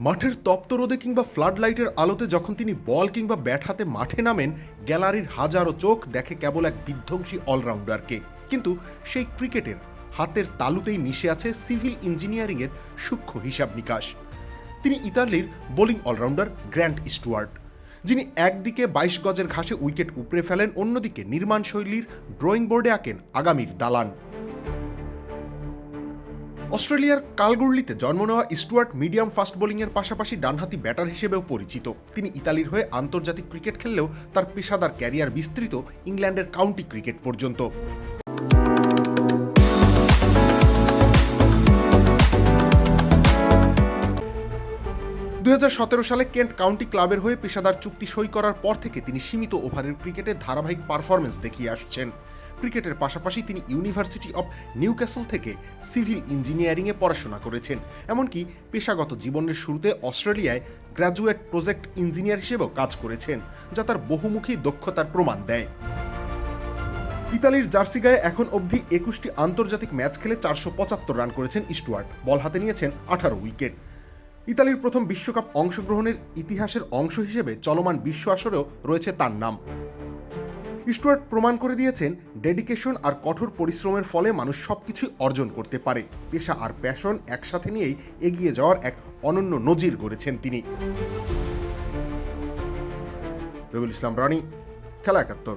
মাঠের তপ্ত রোদে কিংবা ফ্লাড লাইটের আলোতে যখন তিনি বল কিংবা ব্যাট হাতে মাঠে নামেন, গ্যালারির হাজারো চোখ দেখে কেবল এক বিধ্বংসী অলরাউন্ডারকে কিন্তু সেই ক্রিকেটের হাতের তালুতেই মিশে আছে সিভিল ইঞ্জিনিয়ারিংয়ের সূক্ষ্ম হিসাব নিকাশ। তিনি ইতালির বোলিং অলরাউন্ডার গ্র্যান্ট স্টুয়ার্ট, যিনি একদিকে বাইশ গজের ঘাসে উইকেট উপড়ে ফেলেন, অন্যদিকে নির্মাণ শৈলীর ড্রয়িং বোর্ডে আঁকেন আগামীর দালান। অস্ট্রেলিয়ার কালগুর্লিতে জন্ম নেওয়া স্টুয়ার্ট মিডিয়াম ফাস্ট বোলিংয়ের পাশাপাশি ডানহাতি ব্যাটার হিসেবেও পরিচিত। তিনি ইতালির হয়ে আন্তর্জাতিক ক্রিকেট খেললেও তার পেশাদার ক্যারিয়ার বিস্তৃত ইংল্যান্ডের কাউন্টি ক্রিকেট পর্যন্ত। সালে কেন্ট কাউন্টি ক্লাবের হয়ে পেশাদার চুক্তি সই করার পর থেকে তিনি সীমিত ওভারের ক্রিকেটে ধারাবাহিক পারফরমেন্স দেখিয়ে আসছেন। ক্রিকেটের পাশাপাশি তিনি ইউনিভার্সিটি অব নিউক্যাসল থেকে সিভিল ইঞ্জিনিয়ারিংয়ে পড়াশোনা করেছেন। এমনকি পেশাগত জীবনের শুরুতে অস্ট্রেলিয়ায় গ্র্যাজুয়েট প্রজেক্ট ইঞ্জিনিয়ার হিসেবেও কাজ করেছেন, যা তার বহুমুখী দক্ষতার প্রমাণ দেয়। ইতালির জার্সি গায়ে এখন অবধি একুশটি আন্তর্জাতিক ম্যাচ খেলে চারশো পঁচাত্তর রান করেছেন স্টুয়ার্ট। বল হাতে নিয়েছেন আঠারো উইকেট। ইতালির প্রথম বিশ্বকাপ অংশগ্রহণের ইতিহাসের অংশ হিসেবে চলমান বিশ্ব আসরেও রয়েছে তার নাম। স্টুয়ার্ট প্রমাণ করে দিয়েছেন, ডেডিকেশন আর কঠোর পরিশ্রমের ফলে মানুষ সব কিছুই অর্জন করতে পারে। পেশা আর প্যাশন একসাথে নিয়েই এগিয়ে যাওয়ার এক অনন্য নজির গড়েছেন তিনি। রবিউল ইসলাম, রানী, খেলা একাত্তর।